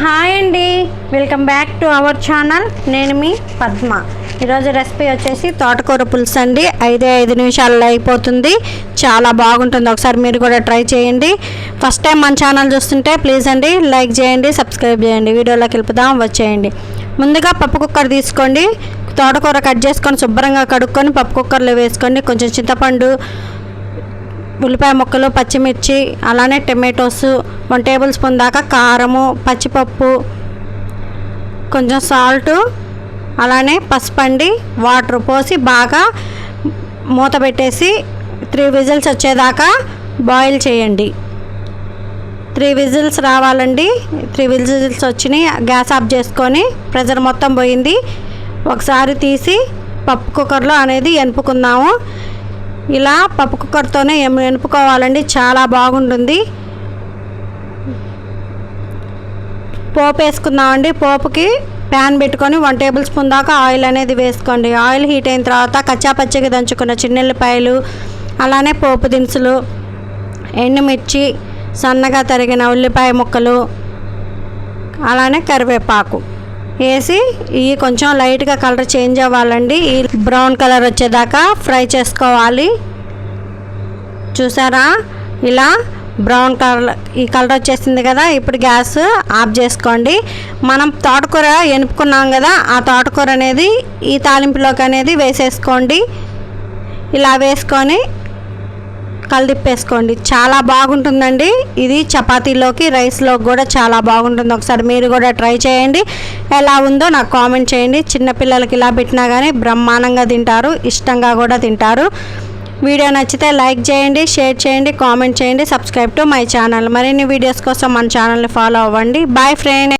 Hi అండి. Welcome back to our channel నేను మీ పద్మ. ఈరోజు రెసిపీ వచ్చేసి తోటకూర పులుసు అండి. ఐదే ఐదు నిమిషాల్లో అయిపోతుంది. చాలా బాగుంటుంది. ఒకసారి మీరు కూడా ట్రై చేయండి. ఫస్ట్ టైం మన ఛానల్ చూస్తుంటే ప్లీజ్ అండి లైక్ చేయండి సబ్స్క్రైబ్ చేయండి. వీడియోలోకి వెళ్ళిపోదాం వచ్చేయండి. ముందుగా పప్పు కుక్కర్ తీసుకోండి. తోటకూర కట్ చేసుకొని శుభ్రంగా కడుక్కొని పప్పు కుక్కర్లో వేసుకోండి కొంచెం చింతపండు ఉల్లిపాయ ముక్కలు పచ్చిమిర్చి అలానే టమాటోస్ వన్ టేబుల్ స్పూన్ దాకా కారము పచ్చిపప్పు కొంచెం సాల్ట్ అలానే పసుపండి వాటర్ పోసి బాగా మూత పెట్టేసి త్రీ విజిల్స్ వచ్చేదాకా బాయిల్ చేయండి. త్రీ విజిల్స్ రావాలండి. త్రీ విజిల్స్ వచ్చినాయి గ్యాస్ ఆఫ్ చేసుకొని ప్రెజర్ మొత్తం పోయింది. ఒకసారి తీసి పప్పు కుక్కర్లో అనేది ఎనుపుకుందాము. ఇలా పప్పు కుక్కర్తోనే ఎం- ఎనుపుకోవాలండి. చాలా బాగుంటుంది. పోపు వేసుకుందామండి. పోపుకి ప్యాన్ పెట్టుకొని వన్ టేబుల్ స్పూన్ దాకా ఆయిల్ అనేది వేసుకోండి. ఆయిల్ హీట్ అయిన తర్వాత కచ్చా పచ్చిగా దంచుకున్న చిన్నెల్లిపాయలు అలానే పోపు దినుసులు ఎండుమిర్చి సన్నగా తరిగిన ఉల్లిపాయ ముక్కలు అలానే కరివేపాకు. వేసి ఇవి కొంచెం లైట్గా కలర్ చేంజ్ అవ్వాలండి. ఈ బ్రౌన్ కలర్ వచ్చేదాకా ఫ్రై చేసుకోవాలి. చూసారా? ఇలా బ్రౌన్ కలర్ ఈ కలర్ వచ్చేసింది కదా ఇప్పుడు గ్యాస్ ఆఫ్ చేసుకోండి. మనం తోటకూర ఎనుపుకున్నాం కదా ఆ తోటకూర అనేది ఈ తాలింపులోకి అనేది వేసేసుకోండి. ఇలా వేసుకొని కలిదిప్పేసుకోండి చాలా బాగుంటుందండి. ఇది చపాతీలోకి రైస్లోకి కూడా చాలా బాగుంటుంది. ఒకసారి మీరు కూడా ట్రై చేయండి. ఎలా ఉందో నాకు కామెంట్ చేయండి. చిన్నపిల్లలకి ఇలా పెట్టినా కానీ బ్రహ్మాండంగా తింటారు. ఇష్టంగా కూడా తింటారు. వీడియో నచ్చితే లైక్ చేయండి షేర్ చేయండి కామెంట్ చేయండి. Subscribe to my channel. మరిన్ని వీడియోస్ కోసం మన ఛానల్ని ఫాలో అవ్వండి. Bye friend.